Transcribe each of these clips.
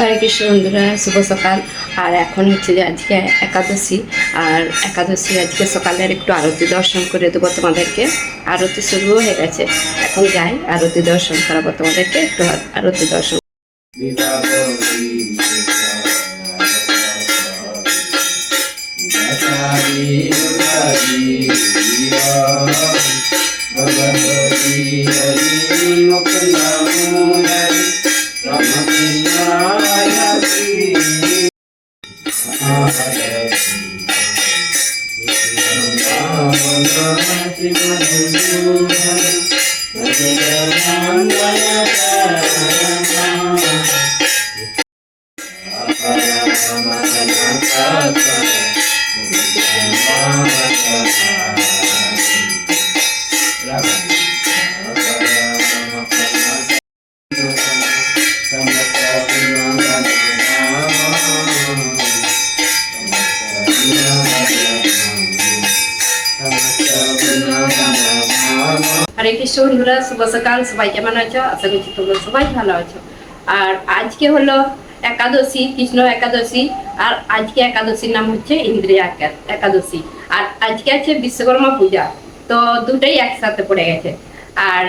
হরে কৃষ্ণ বন্ধুরা শুভ সকাল। আর এখন হচ্ছে যে আজকে একাদশী। আর একাদশী আজকে সকালের একটু আরতি দর্শন করে দেবো তোমাদেরকে। আরতি শুরু হয়ে গেছে। এখন যাই, আরতি দর্শন করাবো তোমাদেরকে। একটু আরতি দর্শন। হরে কৃষ্ণ বন্ধুরা, শুভ সকাল। সবাই কেমন আছো? আশা করছি তোমরা সবাই ভালো আছো। আর আজকে হলো একাদশী, কৃষ্ণ একাদশী, আর আজকে একাদশীর নাম হচ্ছে ইন্দ্রিয়া একা- একাদশী। আর আজকে আছে বিশ্বকর্মা পূজা। তো দুটাই একসাথে পড়ে গেছে। আর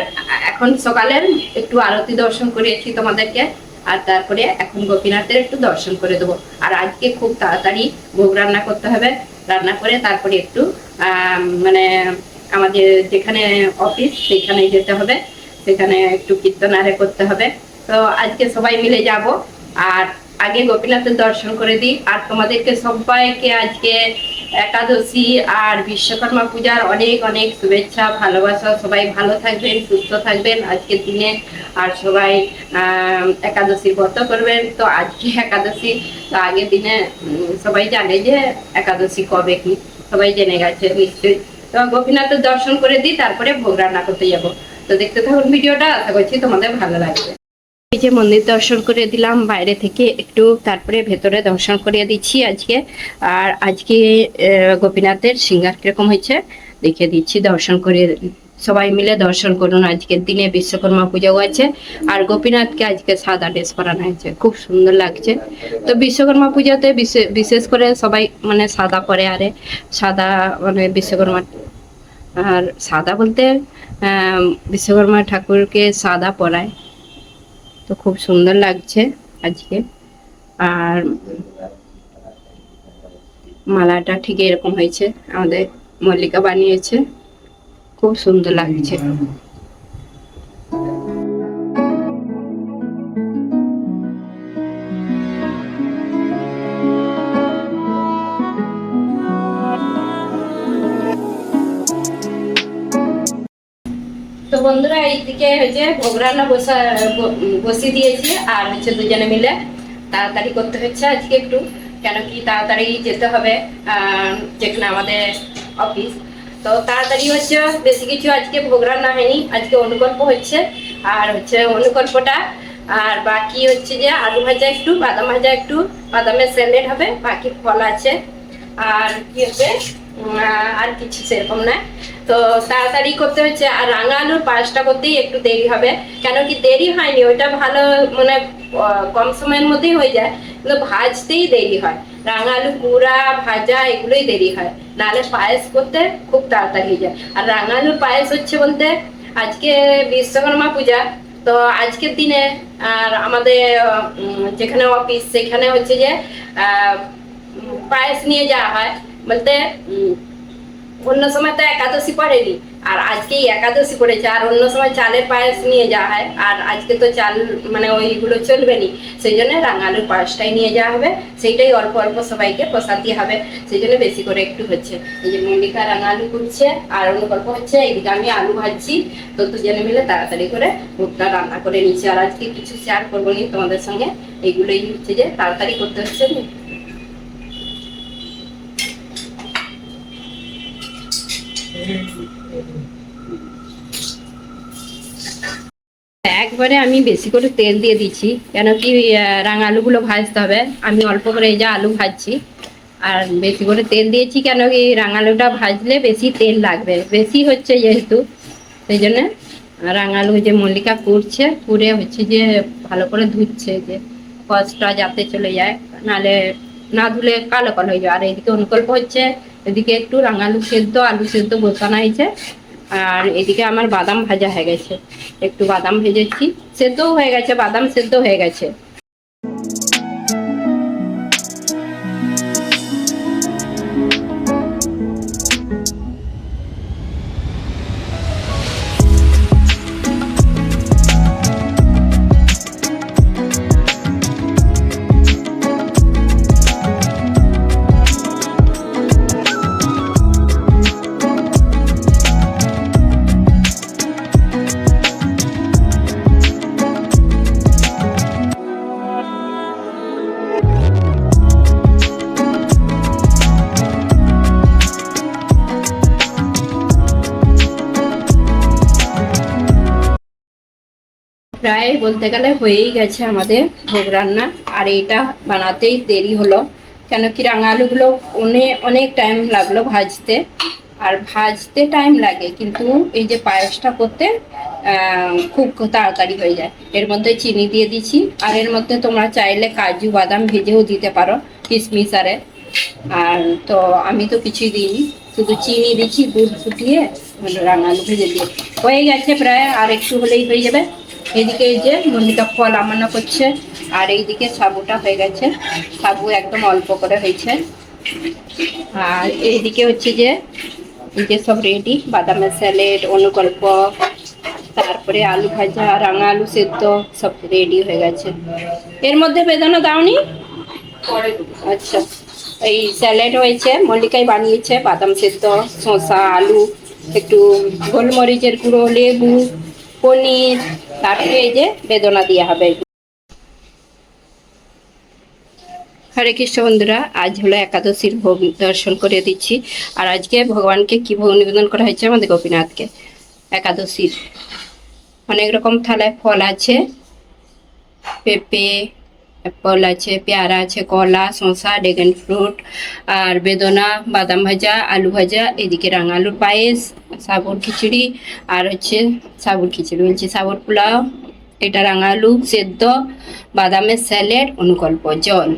এখন সকালের একটু আরতি দর্শন করেছি তোমাদেরকে, আর তারপরে এখন গোপীনাথের একটু দর্শন করে দেবো। আর আজকে খুব তাড়াতাড়ি ভোগ রান্না করতে হবে। রান্না করে তারপরে একটু মানে আমাদের যেখানে অফিস সেখানে যেতে হবে। সেখানে একটু কীর্তন আরে করতে হবে। তো আজকে সবাই মিলে যাব। আর আগে গোপীনাথের দর্শন করে দিই। আর তোমাদেরকে সবাইকে আজকে একাদশী আর বিশ্বকর্মা পূজার অনেক অনেক শুভেচ্ছা ভালোবাসা। সবাই ভালো থাকবেন সুস্থ থাকবেন। আজকের দিনে আর সবাই আহ, একাদশীর ব্রত করবেন। তো আজকে একাদশী তো আগের দিনে সবাই জানে যে একাদশী কবে কি? সবাই জেনে গেছে নিশ্চয়ই। তো গোপীনাথের দর্শন করে দিই তারপরে ভোগ রান্না করতে যাব। তো দেখতে থাকুন ভিডিওটা। আশা করছি তোমাদের ভালো লাগবে। এই যে মন্দির দর্শন করে দিলাম, বাইরে থেকে একটু তারপরে ভেতরে দর্শন করিয়ে দিচ্ছি আজকে। আর আজকে গোপীনাথের সিঙ্গার কীরকম হয়েছে দেখে দিচ্ছি, দর্শন করে সবাই মিলে দর্শন করুন, আজকের দিনে বিশ্বকর্মা পুজোও আছে আর গোপীনাথকে আজকে সাদা ড্রেস পরানো হয়েছে, খুব সুন্দর লাগছে। তো বিশ্বকর্মা পুজোতে বিশে- বিশেষ করে সবাই মানে সাদা পরে, আরে সাদা মানে বিশ্বকর্মা, আর সাদা বলতে বিশ্বকর্মা ঠাকুরকে সাদা পরায়। তো খুব সুন্দর লাগছে আজকে। আর মালাটা ঠিক এরকম হয়েছে, আমাদের মল্লিকা বানিয়েছে। খুব সুন্দর লাগছে। বন্ধুরা, এইদিকে হচ্ছে ভোগ বসা বসিয়ে দিয়েছি, আর হচ্ছে দুজনে মিলে তাড়াতাড়ি করতে হচ্ছে আজকে একটু, কেন কি তাড়াতাড়ি যেতে হবে যেখানে আমাদের অফিস তো তাড়াতাড়ি হচ্ছে বেশি কিছু আজকে ভোগ রান্না হয়নি, আজকে অনুকল্প হচ্ছে, আর হচ্ছে অনুকল্পটা, আর বাকি হচ্ছে যে আলু ভাজা একটু, বাদাম ভাজা একটু, বাদামের স্যালেড হবে, বাকি ফল আছে। আর কি হবে? আর কিছু সেরকম না তো তাড়াতাড়ি করতে হচ্ছে। আর রাঙা আলুর পায়েসটা করতেই একটু দেরি হবে। কেন কি দেরি হয়নি, ওইটা ভালো মানে কম সময়ের মধ্যেই হয়ে যায়। কিন্তু ভাজতেই দেরি হয়। রাঙা আলু পুরা ভাজা, এগুলোই দেরি হয়। নাহলে পায়েস করতে খুব তাড়াতাড়ি হয়ে যায়। আর রাঙা আলুর পায়েস হচ্ছে বলতে, আজকে বিশ্বকর্মা পূজা। তো আজকের দিনে, আর আমাদের যেখানে অফিস সেখানে হচ্ছে যে পায়েস নিয়ে যাওয়া হয়। বলতে অন্য সময় তো একাদশী পড়েনি। আর আজকেই একাদশী পড়েছে। আর অন্য সময় চালের পায়েস নিয়ে যাওয়া হয়। আর আজকে তো চাল মানে ওইগুলো চলবে নি সেই জন্য রাঙালুর পায়েসটাই নিয়ে যাওয়া হবে। সেইটাই অল্প অল্প সবাইকে প্রসাদ হবে। সেই জন্য বেশি করে একটু হচ্ছে। এই যে মল্লিকা রাঙালু করছে, আর অনুকল্প হচ্ছে এইদিকে আমি আলু ভাজছি। তো দুজনে মিলে তাড়াতাড়ি করে ভোগটা রান্না করে নিচ্ছি। আর আজকে কিছু শেয়ার করব নি তোমাদের সঙ্গে। এইগুলোই হচ্ছে যে তাড়াতাড়ি করতে হচ্ছে। একবারে আমি বেশি করে তেল দিয়ে দিচ্ছি, কেন কি রাঙা আলুগুলো ভাজতে হবে। আমি অল্প করে এই যে আলু ভাজছি, আর বেশি করে তেল দিয়েছি কেন কি রাঙা আলুটা ভাজলে বেশি তেল লাগবে। বেশি হচ্ছে যেহেতু, সেই জন্য রাঙা আলু যে মল্লিকা করছে পুড়ে হচ্ছে যে ভালো করে ধুচ্ছে, যে কষ্টটা যাতে চলে যায়, নালে না ধুলে কালো কালো হয়ে যায় আর এদিকে অনুকল্প হচ্ছে এদিকে একটু রাঙালু সেদ্ধ, আলু সেদ্ধ বসানো হয়েছে। আর এদিকে আমার বাদাম ভাজা হয়ে গেছে। একটু বাদাম ভেজেছি। সেদ্ধও হয়ে গেছে, বাদাম সেদ্ধ হয়ে গেছে। প্রায় বলতে গেলে হয়েই গেছে আমাদের ভোগ রান্না। আর এটা বানাতেই দেরি হলো, কেন কি রাঙা আলুগুলো অনেক অনেক টাইম লাগল ভাজতে। আর ভাজতে টাইম লাগে, কিন্তু এই যে পায়েসটা করতে খুব তাড়াতাড়ি হয়ে যায়। এর মধ্যে চিনি দিয়ে দিচ্ছি, আর এর মধ্যে তোমরা চাইলে কাজু বাদাম ভেজেও দিতে পারো কিশমিশ আরে। আর তো আমি তো কিছুই দিইনি। শুধু চিনি দিচ্ছি দুধ ফুটিয়ে রাঙালু ভেজে দিয়ে। হয়ে গেছে প্রায় আর একটু হলেই হয়ে যাবে। এদিকে এই যে মল্লিকা ফল আমানো করছে আর এইদিকে সাবুটা হয়ে গেছে। সাবু একদম অল্প করে হয়েছে। আর এইদিকে হচ্ছে যে এই যে সব রেডি বাদামের স্যালেড অনুকল্প তারপরে আলু ভাজা রাঙা আলু সেদ্ধ সব রেডি হয়ে গেছে। এর মধ্যে বেদানা দাওনি? আচ্ছা। এই স্যালাড হয়েছে, মল্লিকাই বানিয়েছে, বাদাম সেদ্ধ, শসা, আলু, একটু গোলমরিচের গুঁড়ো, লেবু, পনির, তারপরে এই যে বেদনা দেওয়া হবে। হরে কৃষ্ণ বন্ধুরা, আজ হলো একাদশীর ভোগ দর্শন করে দিচ্ছি। আর আজকে ভগবানকে কি ভোগ নিবেদন করা হয়েছে আমাদের গোপীনাথকে? একাদশীর। অনেক রকম থালায় ফল আছে। পেঁপে অ্যাপল আছে, পেয়ারা আছে, কলা, শসা, ড্রাগন ফ্রুট, আর বেদনা, বাদাম ভাজা, আলু ভাজা, এদিকে রাঙালুর পায়েস, সাবুর খিচুড়ি, আর হচ্ছে সাবুর খিচুড়ি বলছি, সাবুর পোলাও, এটা রাঙালু, সেদ্ধ, বাদামের স্যালেড, অনুকল্প, জল।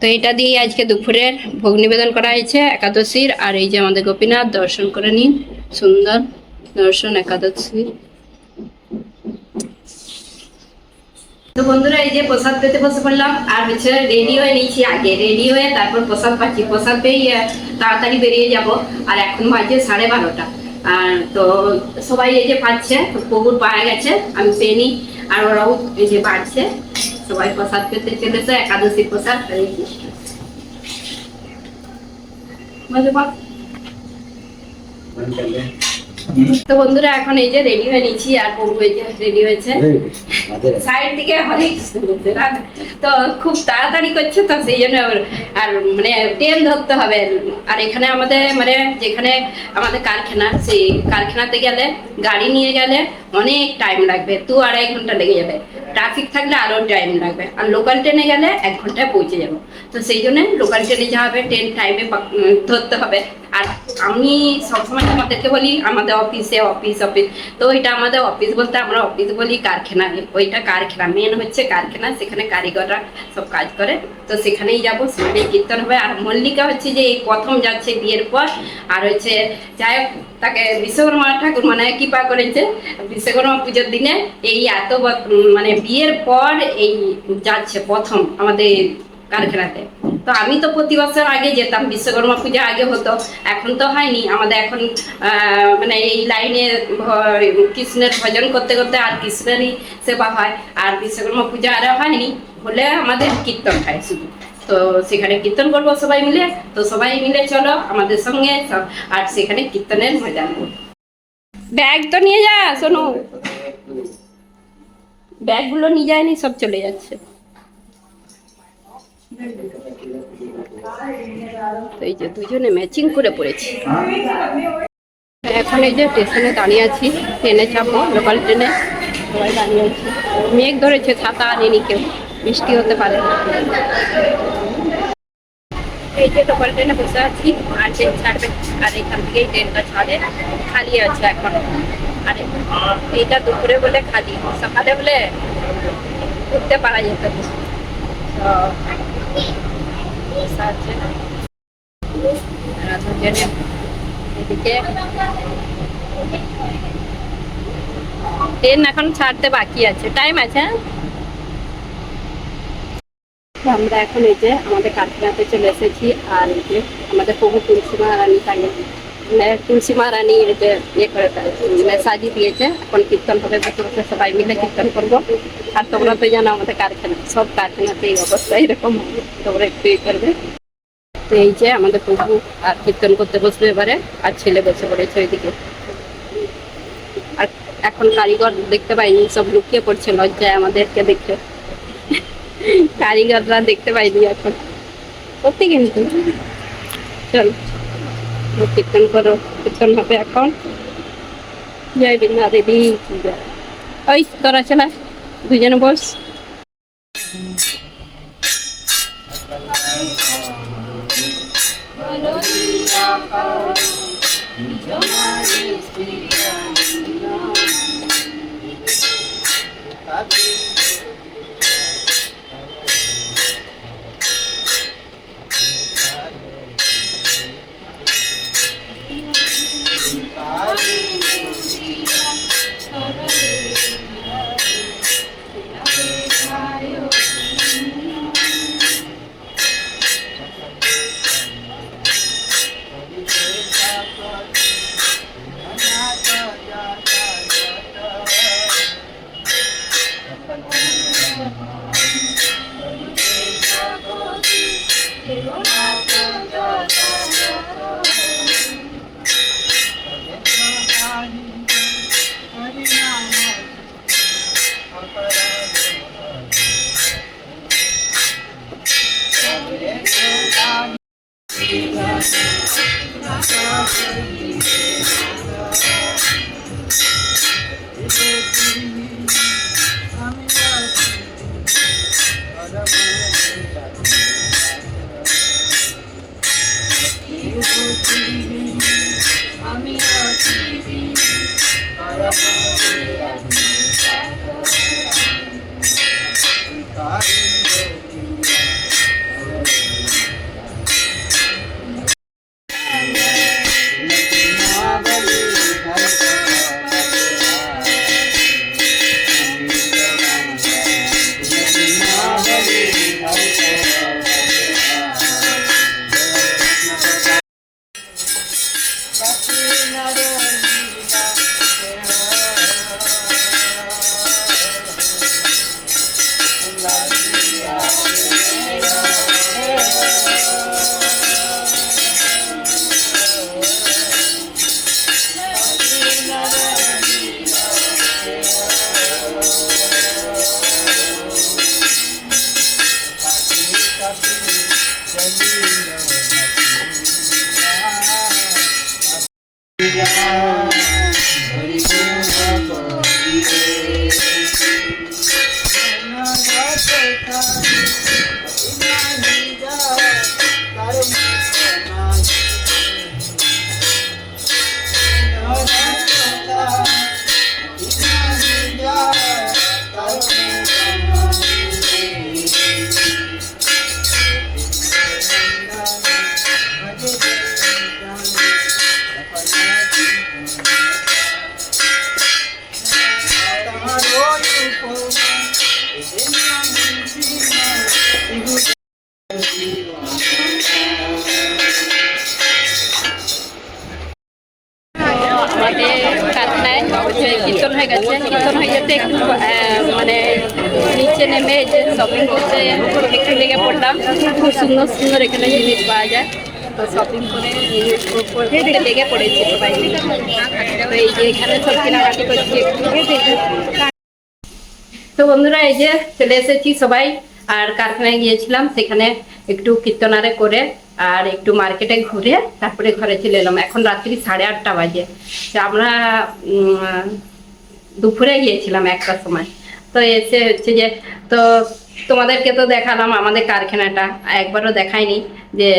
তো এটা দিয়ে আজকে দুপুরের ভোগ নিবেদন করা হয়েছে একাদশীর, আর এই যে আমাদের গোপীনাথ দর্শন করে নিন, সুন্দর দর্শন একাদশীর। তো বন্ধুরা, এই যে প্রসাদ পেতে বসে পড়লাম। আর হচ্ছে রেডি হয়ে নিয়েছি আগে। রেডি হয়ে তারপর প্রসাদ পাচ্ছি। প্রসাদ পেয়ে তাড়াতাড়ি বেরিয়ে যাব। আর এখন বাজে সাড়ে বারোটা। আর তো সবাই এই যে পাচ্ছে পুকুর পাওয়া গেছে, আমি পেয়ে নিই। আর ওরাও এই যে বাড়ছে। সবাই প্রসাদ পেতে চলেছে, একাদশী প্রসাদ কৃষ্ণ। তো বন্ধুরা এখন এই যে রেডি হয়ে আর এই যে রেডি হয়েছে। সাইড থেকে অনেক তো খুব তাড়াতাড়ি করছে তো সেই জন্য আর মানে ট্রেন ধরতে হবে। আর এখানে আমাদের মানে যেখানে আমাদের কারখানা সেই কারখানাতে গেলে গাড়ি নিয়ে গেলে অনেক টাইম লাগবে। দু আড়াই ঘণ্টা লেগে যাবে। ট্রাফিক থাকলে আরও টাইম লাগবে। আর লোকাল ট্রেনে গেলে এক ঘন্টায় পৌঁছে যাব। তো সেই জন্য লোকাল ট্রেনে যাওয়া হবে ট্রেন টাইমে ধরতে হবে। আর আমি সবসময় আমাদেরকে বলি, আমাদের অফিসে অফিস অফিস তো এটা আমাদের অফিস বলতে আমরা অফিস বলি কারখানা। ওইটা কারখানা। মেন হচ্ছে কারখানা, সেখানে কারিগররা সব কাজ করে। তো সেখানেই যাব, সেখানেই কীর্তন হবে। আর মল্লিকা হচ্ছে যে এই প্রথম যাচ্ছে বিয়ের পর। আর হচ্ছে, যাই হোক, তাকে বিশ্বকর্মা ঠাকুর মানে কৃপা করেছে। বিশ্বকর্মা পুজোর দিনে এই এত মানে বিয়ের পর এই যাচ্ছে প্রথম আমাদের কারখানাতে। তো আমি তো প্রতি বছর আগে যেতাম, বিশ্বকর্মা পূজা আগে হতো। এখন তো হয়নি। আমাদের এখন মানে এই লাইনে কৃষ্ণের ভজন করতে করতে আর কৃষ্ণেরই সেবা হয়। আর বিশ্বকর্মা পূজা আর হয়নি, হলে আমাদের কীর্তন হয় শুধু। তো সেখানে কীর্তন করব সবাই মিলে। তো সবাই মিলে চলো আমাদের সঙ্গে আর সেখানে কীর্তনের মজা নেব ব্যাগ তো নিয়ে যা, শোনো। ব্যাগগুলো নিয়ে যায়নি, সব চলে যাচ্ছে। তো এই যে দুজনে ম্যাচিং করে পড়েছি। এখন এই যে স্টেশনে দাঁড়িয়ে আছি ট্রেনে চাপবো লোকাল ট্রেনে সবাই দাঁড়িয়ে আছি। মেঘ ধরেছে, ছাতা আনেনি কেউ, বৃষ্টি হতে পারে। এই যে লোকাল ট্রেনে বসে আছি, আর ট্রেন ছাড়বে, আর এখান থেকেই ট্রেনটা ছাড়ে, খালি আছে এখন। আর এইটা দুপুরে বলে খালি, সকালে বলে ঘুরতে পারা যেত তো ট্রেন এখন ছাড়তে বাকি আছে টাইম আছে হ্যাঁ? আমরা এখন এই যে আমাদের কারখানাতে চলে এসেছি আর এই যে আমাদের প্রভু তুলসীমা রানী মানে তুলসী মহারানী যে ইয়ে করে সাজিয়ে দিয়েছে এখন কীর্তন হবে বসে সবাই মিলে কীর্তন করব আর তোমরা তো জানো আমাদের কারখানা সব কারখানাতে এই অবস্থা এরকম তোমরা একটু ইয়ে করবে তো এই যে আমাদের প্রভু আর কীর্তন করতে বসবে এবারে আর ছেলে বসে পড়েছে ওইদিকে আর এখন কারিগর দেখতে পাইনি, সব লুকিয়ে পড়ছে, লজ্জায় আমাদেরকে দেখে। কারিগররা দেখতে পাইনি এখন। সত্যি কিন্তু। চল। কীর্তন করো কীর্তন হবে এখন জয় বিন্দা দেবী। ওই তোরা চলা দুজনে বস। আমাদের লেগে খুব সুন্দর সুন্দর এখানে জিনিস পাওয়া যায়। তো শপিং করে জিনিস লেগে পড়েছি সবাই। তো এই যে এখানে সব কেনাকাটি করছি তো বন্ধুরা এই যে চলে এসেছি সবাই। আর কারখানায় গিয়েছিলাম সেখানে একটু কীর্তনারে করে আর একটু মার্কেটে ঘুরে তারপরে ঘরে চলে এলাম। এখন রাত্রি সাড়ে আটটা বাজে। আমরা দুপুরে গিয়েছিলাম একটার সময়। তো এসে হচ্ছে যে তো তোমাদেরকে তো দেখালাম, আমাদের কারখানাটা। একবারও দেখাইনি যে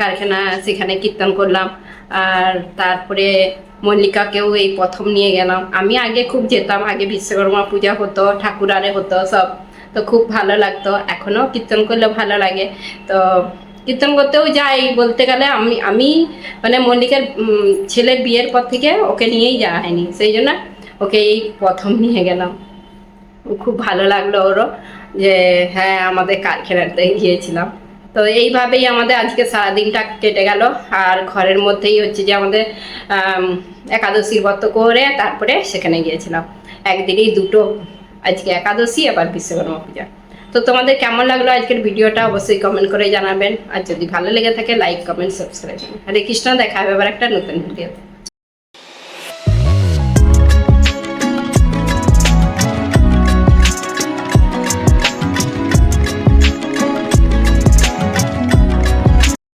কারখানা সেখানে কীর্তন করলাম, আর তারপরে মল্লিকাকেও এই প্রথম নিয়ে গেলাম। আমি আগে খুব যেতাম, আগে বিশ্বকর্মা পূজা হতো ঠাকুরারে হতো সব। তো খুব ভালো লাগতো। এখনও কীর্তন করলে ভালো লাগে। তো কীর্তন করতেও যাই, বলতে গেলে আমি আমি মানে মল্লিকের ছেলের বিয়ের পর থেকে ওকে নিয়েই যাওয়া হয়নি। সেই জন্য ওকে এই প্রথম নিয়ে গেলাম। খুব ভালো লাগল ওরও যে হ্যাঁ আমাদের কারখানাতে গিয়েছিলাম। তো এইভাবেই আমাদের আজকে সারাদিনটা কেটে গেল। আর ঘরের মধ্যেই হচ্ছে যে আমাদের একাদশীর ব্রত করে তারপরে সেখানে গিয়েছিলাম। একদিনেই দুটো, আজকে একাদশী, আবার বিশ্বকর্মা পূজা। তো তোমাদের কেমন লাগল আজকের ভিডিওটা অবশ্যই কমেন্ট করে জানাবেন। আর যদি ভালো লেগে থাকে like comment subscribe Hare Krishna, দেখা হবে আবার একটা নতুন ভিডিওতে।